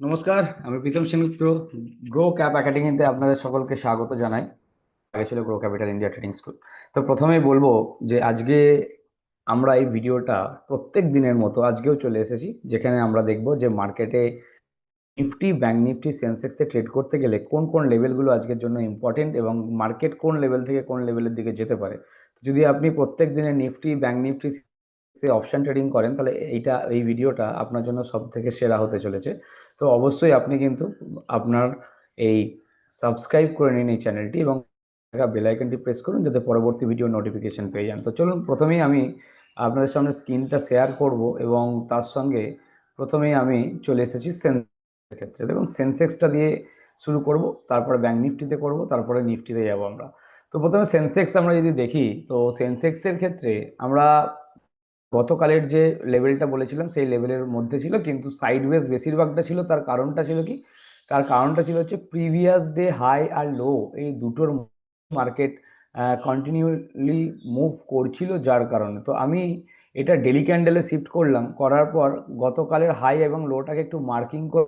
নমস্কার, আমি Pritam Sengupta grow cap একাডেমিতে আপনাদের সকলকে স্বাগত জানাই। আগে ছিল grow capital India trading school তো প্রথমেই বলব যে আজকে আমরা এই ভিডিওটা প্রত্যেক দিনের মতো আজকেও চলে এসেছি, যেখানে আমরা দেখব যে মার্কেটে নিফটি ব্যাংক নিফটি সেন্সেক্সে ট্রেড করতে গেলে কোন কোন লেভেলগুলো আজকের জন্য ইম্পর্টেন্ট এবং মার্কেট কোন লেভেল থেকে কোন লেভেলের দিকে যেতে পারে। যদি আপনি প্রত্যেক দিনে নিফটি ব্যাংক নিফটি সে অপশান ট্রেডিং করেন, তাহলে এইটা, এই ভিডিওটা আপনার জন্য সব থেকে সেরা হতে চলেছে। তো অবশ্যই আপনি কিন্তু আপনার এই সাবস্ক্রাইব করে নিন এই চ্যানেলটি এবং বেল আইকনটি প্রেস করুন যাতে পরবর্তী ভিডিও নোটিফিকেশন পেয়ে যান। তো চলুন, প্রথমেই আমি আপনাদের সামনে স্ক্রিনটা শেয়ার করব এবং তার সঙ্গে প্রথমেই আমি চলে এসেছি সেন্সেক্সের ক্ষেত্রে। দেখুন সেন্সেক্সটা দিয়ে শুরু করব, তারপরে ব্যাঙ্ক নিফটিতে করব, তারপরে নিফটিতে যাব আমরা। তো প্রথমে সেন্সেক্স আমরা যদি দেখি, তো সেন্সেক্সের ক্ষেত্রে আমরা গতকালের যে লেভেলটা বলেছিলাম, সেই লেভেলের মধ্যে ছিল। কিন্তু সাইডওয়েজ বেশিরভাগটা ছিল, তার কারণটা ছিল কি? তার কারণটা ছিল হচ্ছে প্রিভিয়াস ডে হাই আর লো এই দুটোর মার্কেট কন্টিনিউলি মুভ করছিল যার কারণে। তো আমি এটা ডেলি ক্যান্ডেলে শিফট করলাম, করার পর গতকালের হাই এবং লোটাকে একটু মার্কিং কর,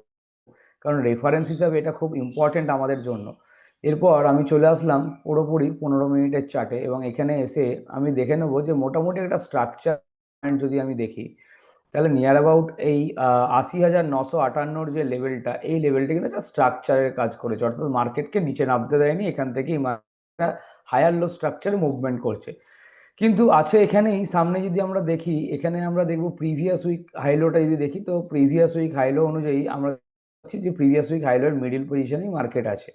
কারণ রেফারেন্স হিসাবে এটা খুব ইম্পর্টেন্ট আমাদের জন্য। এরপর আমি চলে আসলাম পুরোপুরি পনেরো মিনিটের চার্টে এবং এখানে এসে আমি দেখে নেব যে মোটামুটি একটা স্ট্রাকচার যদি আমি দেখি, তাহলে নিয়ার অ্যাবাউট এই আশি হাজার নশো আটান্নর যে লেভেলটা এই লেভেলটা কিন্তু একটা স্ট্রাকচারের কাজ করেছে। অর্থাৎ মার্কেটকে নিচে নামতে দেয়নি, এখান থেকেই হায়ার লো স্ট্রাকচারে মুভমেন্ট করছে। কিন্তু আছে এখানেই, সামনে যদি আমরা দেখি, এখানে আমরা দেখব প্রিভিয়াস উইক হাইলোটা যদি দেখি, তো প্রিভিয়াস উইক হাইলো অনুযায়ী আমরা যে প্রিভিয়াস উইক হাইলোর মিডিল পজিশনেই মার্কেট আছে।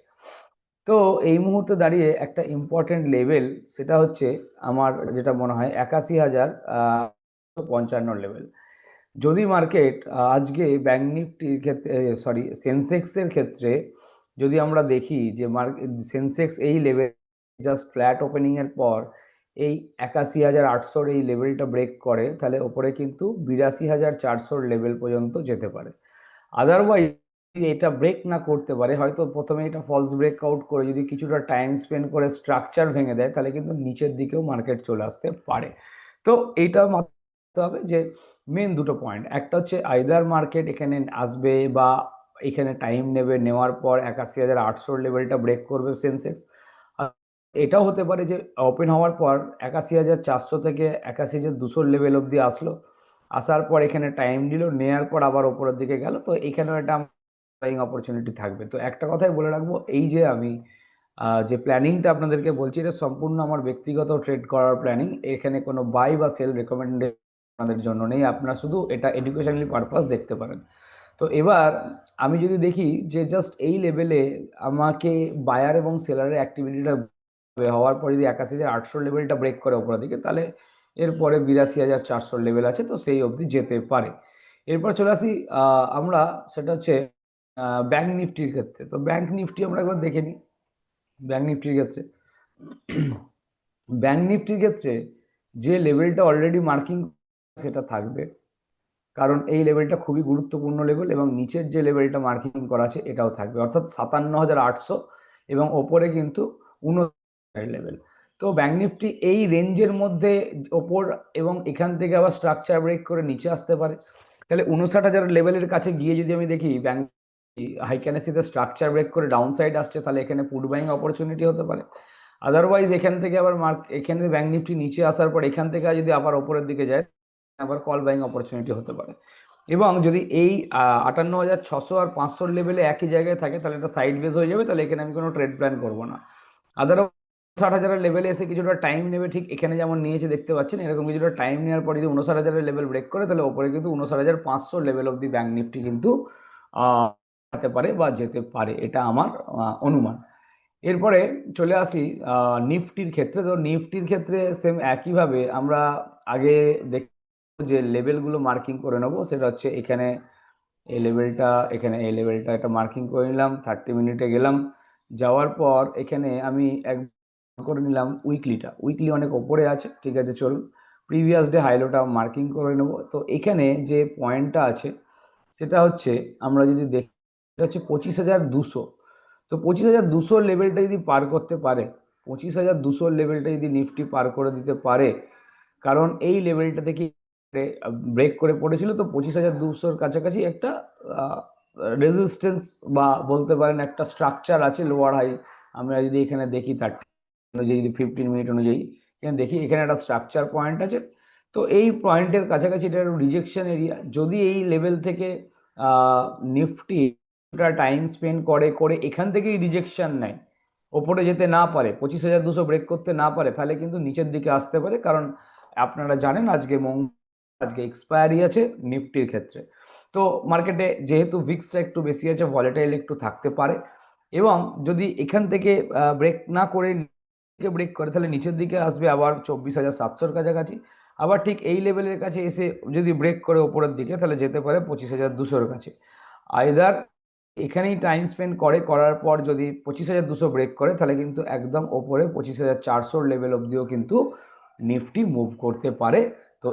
তো এই মুহূর্তে দাঁড়িয়ে একটা ইম্পর্টেন্ট লেভেল সেটা হচ্ছে আমার যেটা মনে হয় একাশি হাজার পঞ্চান্ন লেভেল যদি মার্কেট আজকে ব্যাঙ্ক নিফটির ক্ষেত্রে সরি সেন্সেক্সের ক্ষেত্রে যদি আমরা দেখি যে মার্কেট সেন্সেক্স এই লেভেল জাস্ট ফ্ল্যাট ওপেনিংয়ের পর এই একাশি হাজার আটশোর এই লেভেলটা ব্রেক করে, তাহলে ওপরে কিন্তু বিরাশি হাজার চারশোর লেভেল পর্যন্ত যেতে পারে। আদারওয়াইজ এটা ব্রেক না করতে পারে, হয়তো প্রথমে এটা ফলস ব্রেক আউট করে যদি কিছুটা টাইম স্পেন্ড করে স্ট্রাকচার ভেঙে দেয়, তাহলে কিন্তু নিচের দিকেও মার্কেট চলে আসতে পারে। তো এইটা হবে যে মেন দুটো পয়েন্ট একটা হচ্ছে আইদার মার্কেট এখানে আসবে বা এখানে টাইম নেবে, নেওয়ার পর একাশি হাজার আটশোর লেভেলটা ব্রেক করবে সেন্সেক্স এটাও হতে পারে যে ওপেন হওয়ার পর একাশি হাজার চারশো থেকে একাশি হাজার দুশোর লেভেল অবধি আসলো। আসার পর এখানে টাইম নিল নেওয়ার পর আবার ওপরের দিকে গেল। তো এখানেও একটা বাইং অপরচুনিটি থাকবে। তো একটা কথাই বলে রাখব, এই যে আমি যে প্ল্যানিংটা আপনাদেরকে বলছি, এটা সম্পূর্ণ আমার ব্যক্তিগত ট্রেড করার প্ল্যানিং এখানে কোনো বাই বা সেল রেকমেন্ডেড আপনাদের জন্য নেই, আপনারা শুধু এটা এডুকেশনালি পারপাস দেখতে পারেন। তো এবার আমি যদি দেখি যে জাস্ট এই লেভেলে আমাকে বায়ার এবং সেলারের অ্যাক্টিভিটিটা হওয়ার পর যদি একাশি হাজার আটশো লেভেলটা ব্রেক করে ওপরের দিকে, তাহলে এরপরে বিরাশি হাজার চারশোর লেভেল আছে, তো সেই অবধি যেতে পারে। এরপর চলে আসি আমরা সেটা হচ্ছে ব্যাঙ্ক নিফটির ক্ষেত্রে। তো ব্যাঙ্ক নিফটি আমরা একবার দেখে নিই। ব্যাঙ্ক নিফটির ক্ষেত্রে। ব্যাঙ্ক নিফটির ক্ষেত্রে যে লেভেলটা অলরেডি মার্কিং সেটা থাকবে। কারণ এই লেভেলটা খুবই গুরুত্বপূর্ণ লেভেল এবং নিচের যে লেভেলটা মার্কিং করা আছে এটাও থাকবে। অর্থাৎ সাতান্ন হাজার আটশো এবং ওপরে কিন্তু উনষাট লেভেল তো ব্যাঙ্ক নিফটি এই রেঞ্জের মধ্যে ওপর এবং এখান থেকে আবার স্ট্রাকচার ব্রেক করে নিচে আসতে পারে। তাহলে উনষাট হাজার লেভেলের কাছে গিয়ে যদি আমি দেখি ব্যাঙ্ক হাইক্যানেসিতে স্ট্রাকচার ব্রেক করে ডাউন সাইড আসছে, তাহলে এখানে পুট বাইং অপরচুনিটি হতে পারে। আদারওয়াইজ এখান থেকে আবার মার্ক এখানে ব্যাঙ্ক নিফটি নিচে আসার পর এখান থেকে যদি আবার ওপরের দিকে যায় আবার কল বাইং অপরচুনিটি হতে পারে। এবং যদি এই আটান্ন হাজার ছশো আর পাঁচশোর লেভেলে একই জায়গায় থাকে, তাহলে এটা সাইড বেস হয়ে যাবে, তাহলে এখানে আমি কোনো ট্রেড প্ল্যান করব না। আদারওয়াইজ ষাট হাজারের লেভেলে এসে কিছুটা টাইম নেবে, ঠিক এখানে যেমন নিয়েছে, দেখতে পাচ্ছেন, এরকম কিছুটা টাইম নেওয়ার পর যদি উনষাট হাজারের লেভেল ব্রেক করে, তাহলে ওপরে কিন্তু উনষাট হাজার পাঁচশো level of the bank Nifty কিন্তু যেতে পারে বা যেতে পারে, এটা আমার অনুমান। এরপরে চলে আসি নিফটির ক্ষেত্রে। তো নিফটির ক্ষেত্রে সেম একইভাবে আমরা আগে দেখ যে লেভেলগুলো মার্কিং করে নেব সেটা হচ্ছে এখানে এই লেভেলটা এখানে এই লেভেলটা একটা মার্কিং করে নিলাম, থার্টি মিনিটে গেলাম। যাওয়ার পর এখানে আমি এক করে নিলাম উইকলিটা। উইকলি অনেক ওপরে আছে, ঠিক আছে, চলুন। প্রিভিয়াস ডে হাইলোটা মার্কিং করে নেব। তো এখানে যে পয়েন্টটা আছে, সেটা হচ্ছে আমরা যদি দেখি, এটা হচ্ছে পঁচিশ হাজার দুশো। তো পঁচিশ হাজার দুশো লেভেলটা যদি পার করতে পারে, পঁচিশ হাজার দুশোর লেভেলটা যদি নিফটি পার করে দিতে পারে, কারণ এই লেভেলটা থেকে ব্রেক করে পড়েছিল, তো পঁচিশ হাজার দুশোর কাছাকাছি একটা রেজিস্ট্যান্স বা বলতে পারেন একটা স্ট্রাকচার আছে লোয়ার হাই আমরা যদি এখানে দেখি তার অনুযায়ী, যদি ফিফটিন মিনিট অনুযায়ী, এখানে দেখি, এখানে একটা স্ট্রাকচার পয়েন্ট আছে, তো এই পয়েন্টের কাছাকাছি এটা রিজেকশন এরিয়া যদি এই লেভেল থেকে নিফটি টাইম স্পেন্ড করে করে এখান থেকেই রিজেকশন নেয়, ওপরে যেতে না পারে, পঁচিশ হাজার দুশো ব্রেক করতে না পারে, তাহলে কিন্তু নিচের দিকে আসতে পারে, কারণ আপনারা জানেন আজকে মঙ্গল আজকে এক্সপায়ারি আছে নিফটির ক্ষেত্রে। তো মার্কেটে যেহেতু ভিক্সটা একটু বেশি আছে ভলেটাইল একটু থাকতে পারে এবং যদি এখান থেকে ব্রেক না করে ব্রেক করে, তাহলে নিচের দিকে আসবে আবার চব্বিশ হাজার সাতশোর কাছাকাছি। আবার ঠিক এই লেভেলের কাছে এসে যদি ব্রেক করে ওপরের দিকে, তাহলে যেতে পারে পঁচিশ হাজার দুশোর কাছে। আইদার এখানেই টাইম স্পেন্ড করে, করার পর যদি পঁচিশ হাজার দুশো ব্রেক করে, তাহলে কিন্তু একদম ওপরে পঁচিশ হাজার চারশোর লেভেল অবধিও কিন্তু নিফটি মুভ করতে পারে। তো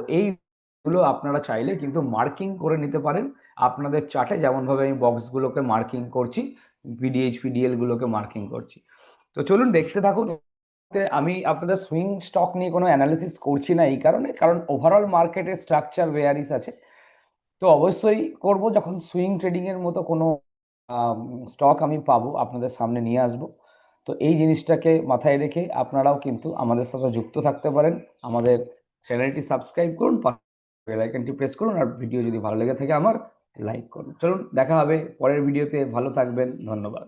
এইগুলো আপনারা চাইলে কিন্তু মার্কিং করে নিতে পারেন। আপনাদের চার্টে যেমনভাবে আমি বক্সগুলোকে মার্কিং করছি পিডিএইচ পিডিএলগুলোকে মার্কিং করছি। তো চলুন দেখতে থাকুন আমি আপনাদের সুইং স্টক নিয়ে কোনো অ্যানালিসিস করছি না এই কারণে, কারণ ওভারঅল মার্কেটের স্ট্রাকচার ভেয়ারিস আছে। তো অবশ্যই করব, যখন সুইং ট্রেডিংয়ের মতো কোনো স্টক আমি পাবো, আপনাদের সামনে নিয়ে আসব। তো এই জিনিসটাকে মাথায় রেখে আপনারাও কিন্তু আমাদের সাথে যুক্ত থাকতে পারেন। আমাদের চ্যানেলটি সাবস্ক্রাইব করুন বেল আইকনটি প্রেস করুন আর ভিডিও যদি ভালো লেগে থাকে আমার লাইক করুন। চলুন, দেখা হবে পরের ভিডিওতে ভালো থাকবেন, ধন্যবাদ।